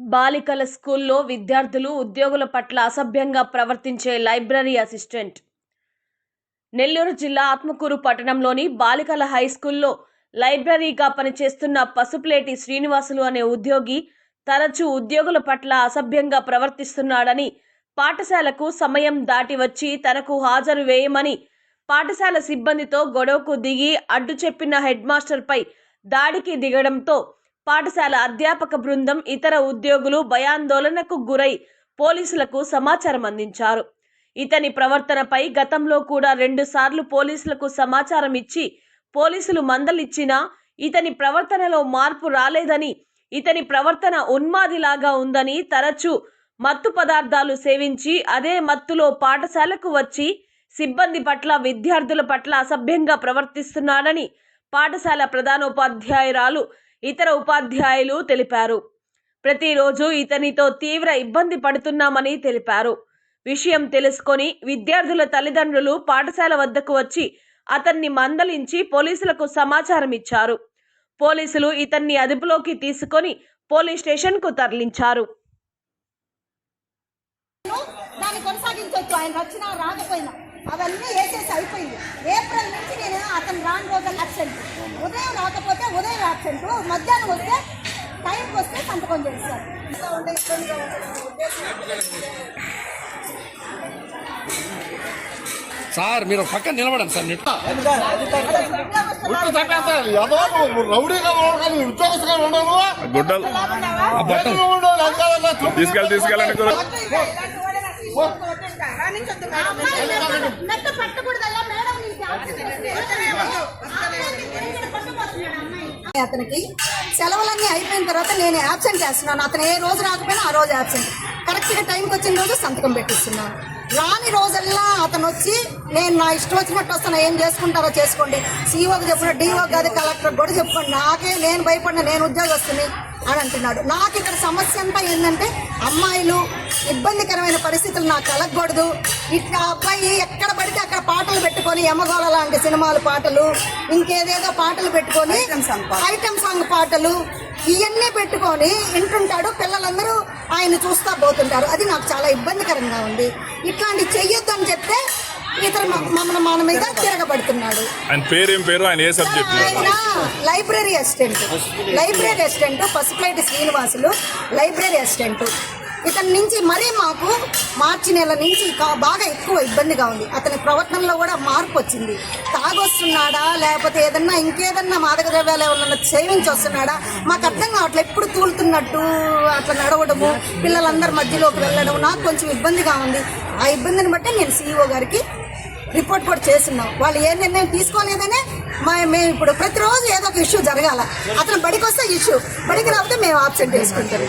బాలికల స్కూల్లో విద్యార్థులు ఉద్యోగుల పట్ల అసభ్యంగా ప్రవర్తించే లైబ్రరీ అసిస్టెంట్. నెల్లూరు జిల్లా ఆత్మకూరు పట్టణంలోని బాలికల హై స్కూల్లో లైబ్రరీగా పనిచేస్తున్న పసుపులేటి శ్రీనివాసులు అనే ఉద్యోగి తరచూ ఉద్యోగుల పట్ల అసభ్యంగా ప్రవర్తిస్తున్నాడని పాఠశాలకు సమయం దాటి వచ్చి తనకు హాజరు వేయమని పాఠశాల సిబ్బందితో గొడవకు దిగి అడ్డు చెప్పిన హెడ్ మాస్టర్పై దాడికి దిగడంతో పాఠశాల అధ్యాపక బృందం ఇతర ఉద్యోగులు భయాందోళనకు గురై పోలీసులకు సమాచారం అందించారు. ఇతని ప్రవర్తనపై గతంలో కూడా రెండుసార్లు పోలీసులకు సమాచారం ఇచ్చి పోలీసులు మందలిచ్చినా ఇతని ప్రవర్తనలో మార్పు రాలేదని ఇతని ప్రవర్తన ఉన్మాదిలాగా ఉందని తరచూ మత్తు పదార్థాలు సేవించి అదే మత్తులో పాఠశాలకు వచ్చి సిబ్బంది పట్ల విద్యార్థుల పట్ల అసభ్యంగా ప్రవర్తిస్తున్నాడని పాఠశాల ప్రధానోపాధ్యాయురాలు ఇతర ఉపాధ్యాయులు తెలిపారు. ప్రతిరోజు ఇతనితో తీవ్ర ఇబ్బంది పడుతున్నామని తెలిపారు. విషయం తెలుసుకొని విద్యార్థుల తల్లిదండ్రులు పాఠశాల వద్దకు వచ్చి అతన్ని మందలించి పోలీసులకు సమాచారం ఇచ్చారు. పోలీసులు ఇతన్ని అదుపులోకి తీసుకొని పోలీస్ స్టేషన్కు తరలించారు. దాన్ని కొనసాగించవచ్చు ఆయన వచ్చినా రాకపోయినా అవన్నీ వేసేసి అయిపోయింది. ఏప్రిల్ నుంచి నేను అతను రాని రోజులు అబ్సెంట్ ఉదయం రాకపోతే ఉదయం అబ్సెంట్ మధ్యాహ్నం వస్తే టైంకి వస్తే సంతకం చేస్తారు. ఇంకా ఉండే ఇబ్బందిగా సార్ మీరు పక్కన నిలబడండి సార్ గుడ్డలు. తీసుకెళ్ళి తీసుకెళ్ళండి గురు. నెట్ అతనికి సెలవులన్నీ అయిపోయిన తర్వాత నేను యాబ్సెంట్ చేస్తున్నాను. అతను ఏ రోజు రాకపోయినా ఆ రోజు యాబ్సెంట్ కరెక్ట్గా టైంకి వచ్చిన రోజు సంతకం పెట్టిస్తున్నాను. రాని రోజల్లా అతను వచ్చి నేను నా ఇష్టం వచ్చినట్టు వస్తాను ఏం చేసుకుంటారో చేసుకోండి. సీఓకి చెప్పిన డిఓ కాదు కలెక్టర్ కూడా చెప్పుకోండి. నాకే నేను భయపడిన నేను ఉద్యోగస్తుని? అని అంటున్నాడు. నాకు ఇక్కడ సమస్య అంతా ఏంటంటే అమ్మాయిలు ఇబ్బందికరమైన పరిస్థితులు నాకు కలగకూడదు. ఇట్లా అబ్బాయి ఎక్కడ అక్కడ పాటలు పెట్టుకొని యమగోళ లాంటి సినిమాలు పాటలు ఇంకేదేదో పాటలు పెట్టుకొని ఐటమ్ సాంగ్ పాటలు. ఇవన్నీ పెట్టుకొని వింటుంటాడు. పిల్లలందరూ ఆయన చూస్తా పోతుంటారు. అది నాకు చాలా ఇబ్బందికరంగా ఉంది. ఇట్లాంటి చెయ్యొద్దు అని చెప్తే ఇతరు మమ్మల్ని మన మీద తిరగబడుతున్నాడు. ఆయన పేరేం పేరు? ఆయన ఏ subject library assistant. Library assistant Pasupuleti Srinivasulu library assistant. ఇతని నుంచి మరీ మాకు మార్చి నెల నుంచి బాగా ఎక్కువ ఇబ్బందిగా ఉంది. అతని ప్రవర్తనలో కూడా మార్పు వచ్చింది. తాగొస్తున్నాడా? లేకపోతే ఏదన్నా ఇంకేదన్నా మాదక ద్రవ్యాలు ఏమన్నా సేవించి వస్తున్నాడా? మాకు అర్థం కావట్లేదు ఎప్పుడు తూలుతున్నట్టు అట్లా నడవడము పిల్లలందరి మధ్యలోకి వెళ్ళడం నాకు కొంచెం ఇబ్బందిగా ఉంది. ఆ ఇబ్బందిని బట్టి నేను సీఈఓ గారికి రిపోర్ట్ కూడా చేస్తున్నాం. వాళ్ళు ఏ నిర్ణయం తీసుకోలేదనే మా మేము ఇప్పుడు ప్రతిరోజు ఏదో ఒక ఇష్యూ జరగాల. అతను బడికి వస్తే ఇష్యూ బడికి రాకపోతే మేము ఆబ్సెంట్ చేసుకుంటాం